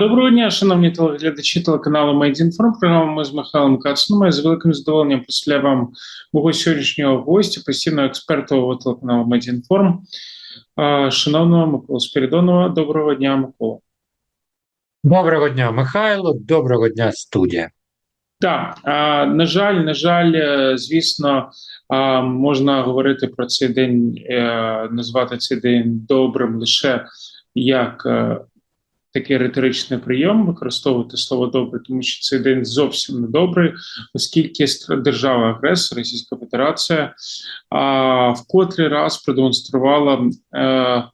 Доброго дня, шановні телеглядачі телеканалу Медінформ. Програма ми з Михайлом Кацаном. Я з великим задоволенням представляю вам мого сьогоднішнього гостя, постійного експерта телеканалу Медінформ, шановного Микола Спірідонова. Доброго дня, Микола. Доброго дня, Михайло. Доброго дня, студія. Так, на жаль, на жаль, е, звісно, можна говорити про цей день, е, назвати цей день добрим лише як е, такий риторичний прийом використовувати слово добре, тому що цей день зовсім не добрий, оскільки держава агресор Російська Федерація а, в котрий раз продемонструвала. Е,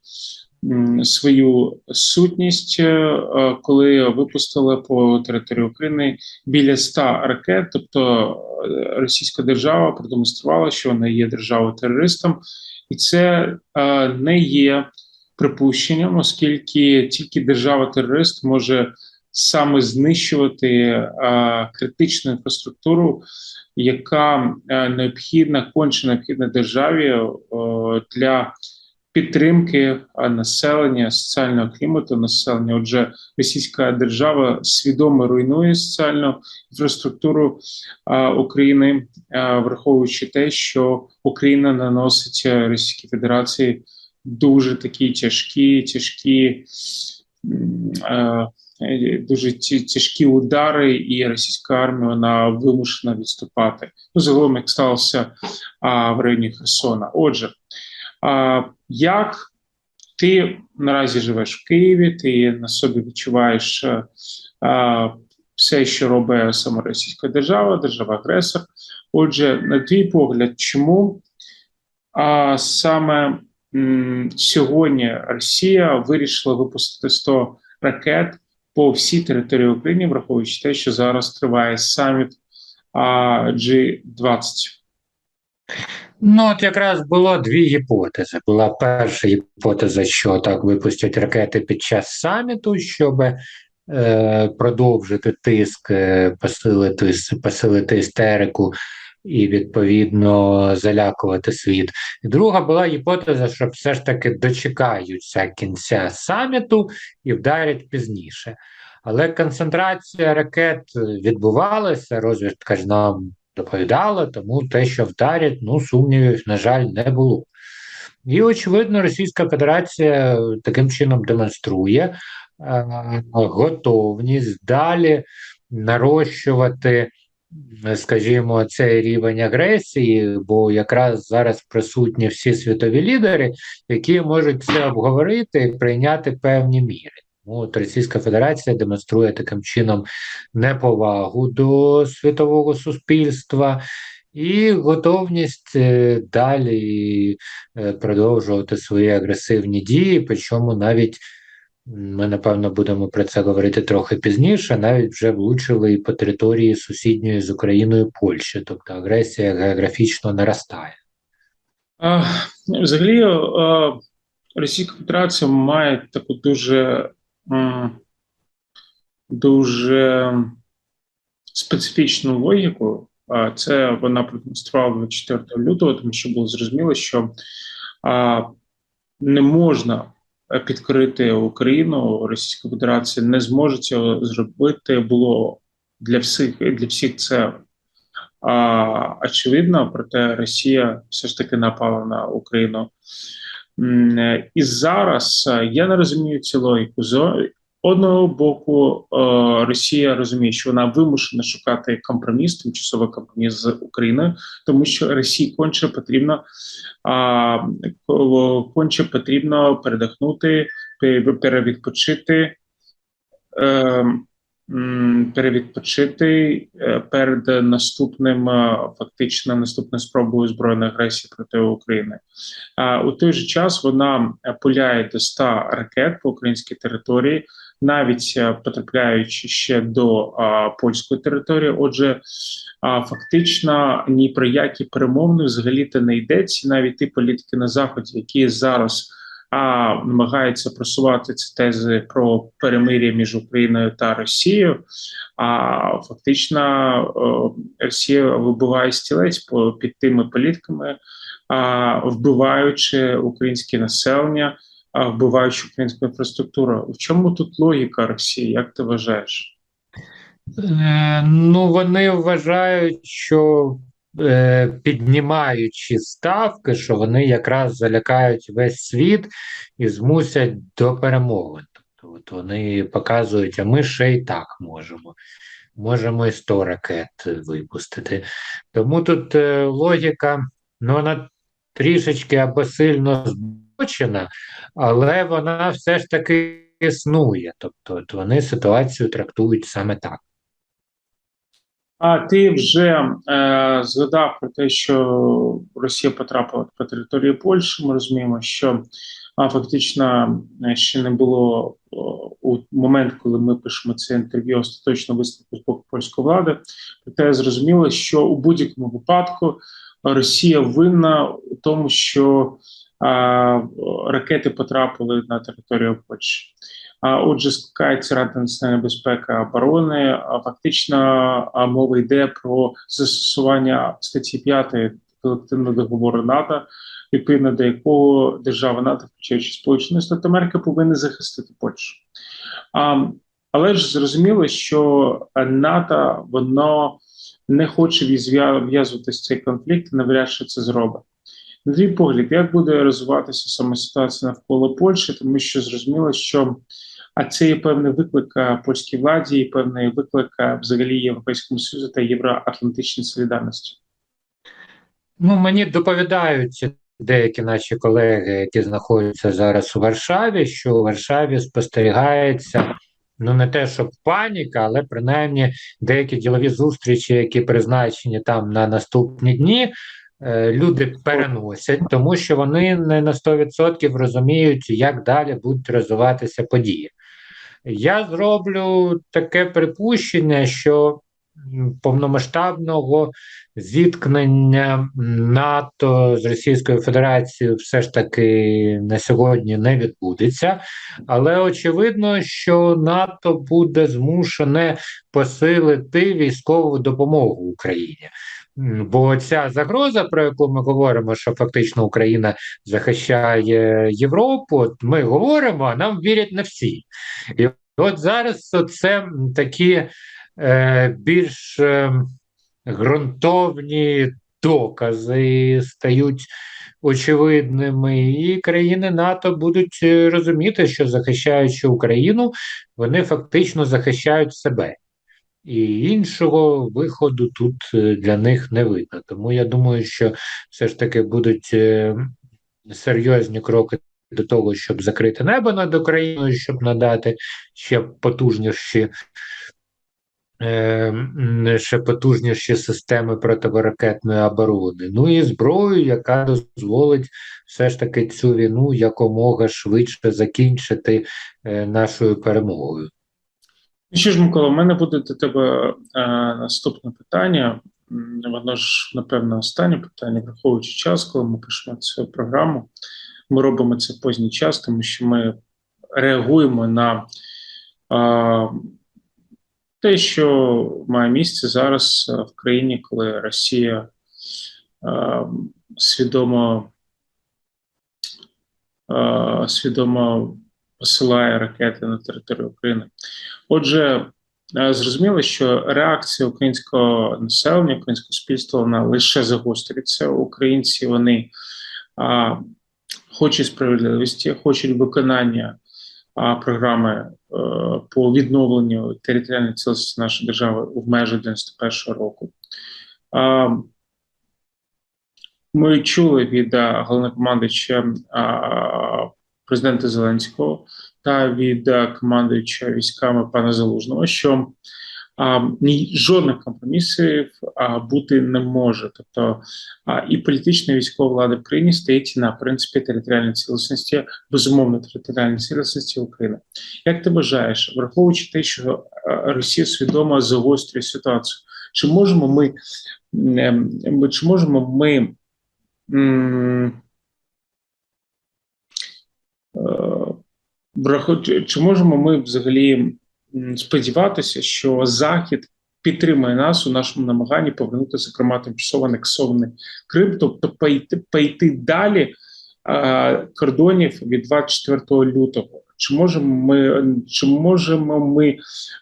Свою сутність, е, коли випустили по території України біля ста ракет, тобто е, Російська держава продемонструвала, що вона є державою терористом, і це е, не є припущенням, оскільки тільки держава-терорист може саме знищувати а, критичну інфраструктуру, яка а, необхідна, конче необхідна державі а, для підтримки населення, соціального клімату, населення. Отже, російська держава свідомо руйнує соціальну інфраструктуру а, України, а, враховуючи те, що Україна наносить Російській Федерації дуже такі тяжкі, тяжкі. Е, Дуже тяжкі удари, і російська армія вона вимушена відступати. Ну, загалом, як сталося в районі Херсона. Отже, як ти наразі живеш в Києві, ти на собі відчуваєш а, все, що робить саме Російська держава, держава-агресор. Отже, на твій погляд, чому а, саме сьогодні Росія вирішила випустити 100 ракет по всій території України, враховуючи те, що зараз триває саміт G20. Ну, от якраз було дві гіпотези. Була перша гіпотеза, що так випустять ракети під час саміту, щоб е, продовжити тиск, е, посилити посилити істерику і відповідно залякувати світ. Друга була гіпотеза, що все ж таки дочекаються кінця саміту і вдарять пізніше. Але концентрація ракет відбувалася, розвідка ж нам доповідала, тому те, що вдарять, ну сумнівів, на жаль, не було. І, очевидно, Російська Федерація таким чином демонструє е, готовність далі нарощувати скажімо, цей рівень агресії, бо якраз зараз присутні всі світові лідери, які можуть це обговорити і прийняти певні міри. Ну, от Російська Федерація демонструє таким чином неповагу до світового суспільства. І готовність е, далі е, продовжувати свої агресивні дії, причому навіть ми, напевно, будемо про це говорити трохи пізніше. Навіть вже влучили і по території сусідньої з Україною Польщі, тобто агресія географічно наростає. А, Взагалі, а, Російська Федерація має таку дуже дуже специфічну логіку. А це вона продемонструвала 4 лютого, тому що було зрозуміло, що а, не можна підкрити Україну, Російська Федерація не зможе цього зробити. Було для всіх для всіх це а, очевидно, проте Росія все ж таки напала на Україну. І зараз я не розумію цю логіку одного боку, е, Росія розуміє, що вона вимушена шукати компроміс, тимчасовий компроміс з Україною, тому що Росії конче потрібно конче потрібно передихнути, перевідпочити. Перевідпочити е, перед наступним е, фактично наступною спробою збройної агресії проти України. У той же час вона пуляє до 100 ракет по українській території, навіть е, потрапляючи ще до польської території. Отже, фактично ні про які перемовини взагалі то не йдеться. Навіть ті політики на заході, які зараз а намагається просувати ці тези про перемир'я між Україною та Росією. А фактично Росія вибиває стілець під тими політиками, а вбиваючи українське населення. вбиваючи українську інфраструктуру. В чому тут логіка Росії? Як ти вважаєш? Е, Ну, вони вважають, що е, піднімаючи ставки, що вони якраз залякають весь світ і змусять до перемоги. Тобто, от вони показують, а ми ще й так можемо. Можемо і 100 ракет випустити. Тому тут е, логіка, ну, вона трішечки або сильно збочена, але вона все ж таки існує. Тобто, от вони ситуацію трактують саме так. А ти вже е, згадав про те, що Росія потрапила по території Польщі. Ми розуміємо, що а, фактично е, ще не було у момент, коли ми пишемо це інтерв'ю, остаточно висновку з боку польської влади. Проте зрозуміло, що у будь-якому випадку Росія винна у тому, що а, ракети потрапили на територію Польщі. Отже, скликається Рада національної безпеки оборони. Фактично мова йде про застосування статті 5 колективного договору НАТО, відповідно до якого держава НАТО, включаючи Сполучені Штати Америки, повинні захистити Польщу. Але ж зрозуміло, що НАТО воно не хоче в'язуватися в цей конфлікт, навряд чи це зробить. На твій погляд, як буде розвиватися саме ситуація навколо Польщі, тому що зрозуміло, що а це є певний виклик польській владі, і певний виклик взагалі Європейському Союзу та Євроатлантичній солідарності. Ну, мені доповідають деякі наші колеги, які знаходяться зараз у Варшаві, що у Варшаві спостерігається. Ну, не те, щоб паніка, але принаймні деякі ділові зустрічі, які призначені там на наступні дні, е, люди переносять, тому що вони не на 100% розуміють, як далі будуть розвиватися події. Я зроблю таке припущення, що повномасштабного зіткнення НАТО з Російською Федерацією все ж таки на сьогодні не відбудеться, але очевидно, що НАТО буде змушене посилити військову допомогу Україні. Бо ця загроза, про яку ми говоримо, що фактично Україна захищає Європу, ми говоримо, а нам вірять не всі. І от зараз це такі більш е, ґрунтовні докази стають очевидними, і країни НАТО будуть розуміти, що захищаючи Україну, вони фактично захищають себе. І іншого виходу тут е, для них не видно. Тому я думаю, що все ж таки будуть е, серйозні кроки до того, щоб закрити небо над Україною, щоб надати ще потужніші. Е, ще потужніші системи противоракетної оборони, ну і зброю, яка дозволить все ж таки цю війну якомога швидше закінчити нашою перемогою. Ну що ж, Микола, у мене буде до тебе е, наступне питання. Воно ж, напевно, останнє питання, враховуючи час, коли ми пишемо цю програму. Ми робимо це в поздній час, тому що ми реагуємо на е, те, що має місце зараз в країні, коли Росія е, свідомо е, свідомо посилає ракети на територію України. Отже, е, зрозуміло, що реакція українського населення, українського суспільства вона лише загостриться. Українці вони хочуть справедливості, хочуть виконання програми е, по відновленню територіальної цілості нашої держави в межах 91-го року. Ми чули від головнокомандуюча президента Зеленського та від командуюча військами пана Залужного, що а, ні жодних компромісів а, бути не може. Тобто а, і політична і військова влада в країні стоїть на принципі територіальної цілісності, безумовно, територіальної цілісності України. Як ти вважаєш, враховуючи те, що Росія свідомо загострює ситуацію, чи можемо ми чи можемо ми? чи можемо ми взагалі сподіватися, що Захід підтримує нас у нашому намаганні повернути, зокрема, тимчасово анексований Крим, тобто пойти, пойти далі е, кордонів від 24 лютого. Чи можемо ми чи можемо ми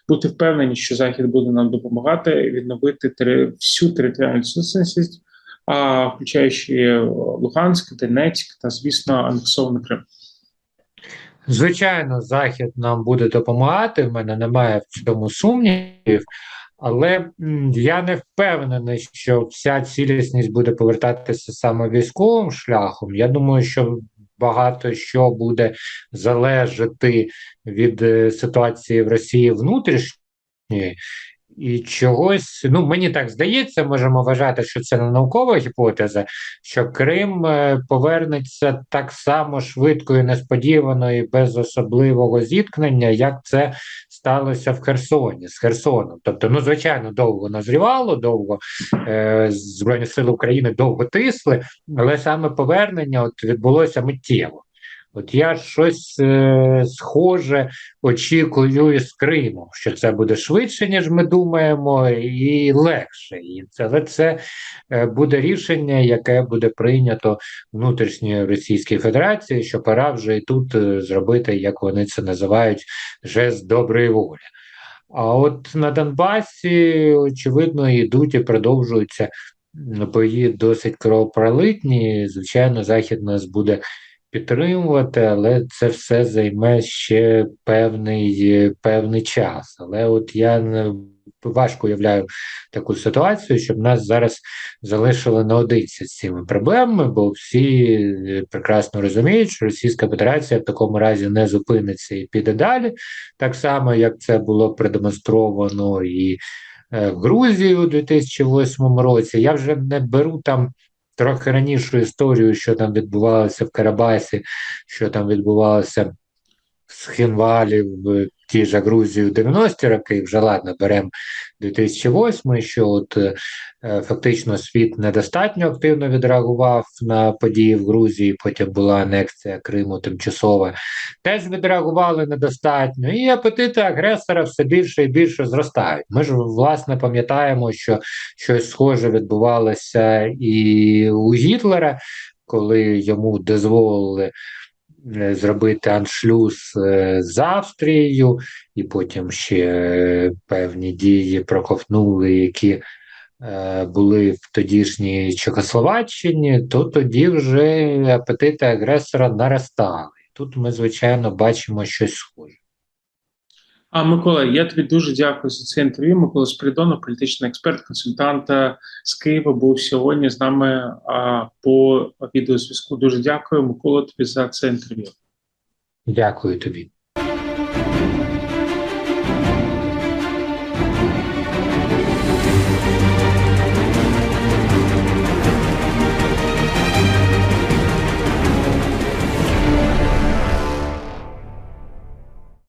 бути впевнені, що Захід буде нам допомагати відновити тери, всю територіальну цілісність, а включаючи Луганськ, Донецьк та, звісно, анексований Крим? Звичайно, Захід нам буде допомагати. В мене немає в цьому сумнівів, але я не впевнений, що вся цілісність буде повертатися саме військовим шляхом. Я думаю, що багато що буде залежати від е, ситуації в Росії внутрішньої. І чогось, ну мені так здається, можемо вважати, що це не наукова гіпотеза, що Крим е, повернеться так само швидко і несподівано і без особливого зіткнення, як це сталося в Херсоні з Херсоном. Тобто, ну звичайно, довго назрівало, довго е, Збройні Сили України довго тисли, але саме повернення от відбулося миттєво. От я щось е, схоже очікую із Криму, що це буде швидше, ніж ми думаємо, і легше. І це, але це е, буде рішення, яке буде прийнято внутрішньою Російської Федерації, що пора вже і тут е, зробити, як вони це називають, жест доброї волі. А от на Донбасі, очевидно, йдуть і продовжуються бої досить кровопролитні. Звичайно, Захід нас буде підтримувати, але це все займе ще певний, певний час. Але от я не важко уявляю таку ситуацію, щоб нас зараз залишили наодинці з цими проблемами, бо всі е, прекрасно розуміють, що Російська Федерація в такому разі не зупиниться і піде далі, так само як це було продемонстровано і е, в Грузії у 2008 році. Я вже не беру там трохи ранішу історію, що там відбувалося в Карабасі, що там відбувалося в Хінвалі в тій же Грузії в 90-ті роки, вже ладно, беремо 2008, що от е, фактично світ недостатньо активно відреагував на події в Грузії, потім була анексія Криму тимчасова, теж відреагували недостатньо, і апетити агресора все більше і більше зростають. Ми ж власне пам'ятаємо, що щось схоже відбувалося і у Гітлера, коли йому дозволили зробити аншлюз е, з Австрією, і потім ще е, певні дії проковтнули, які е, були в тодішній Чехословаччині, то тоді вже апетити агресора наростали. Тут ми, звичайно, бачимо щось схоже. А Микола, я тобі дуже дякую за це інтерв'ю. Микола Спиридонов, політичний експерт, консультант е, з Києва, був сьогодні з нами по відеозв'язку. Дуже дякую, Микола, тобі за це інтерв'ю. Дякую тобі.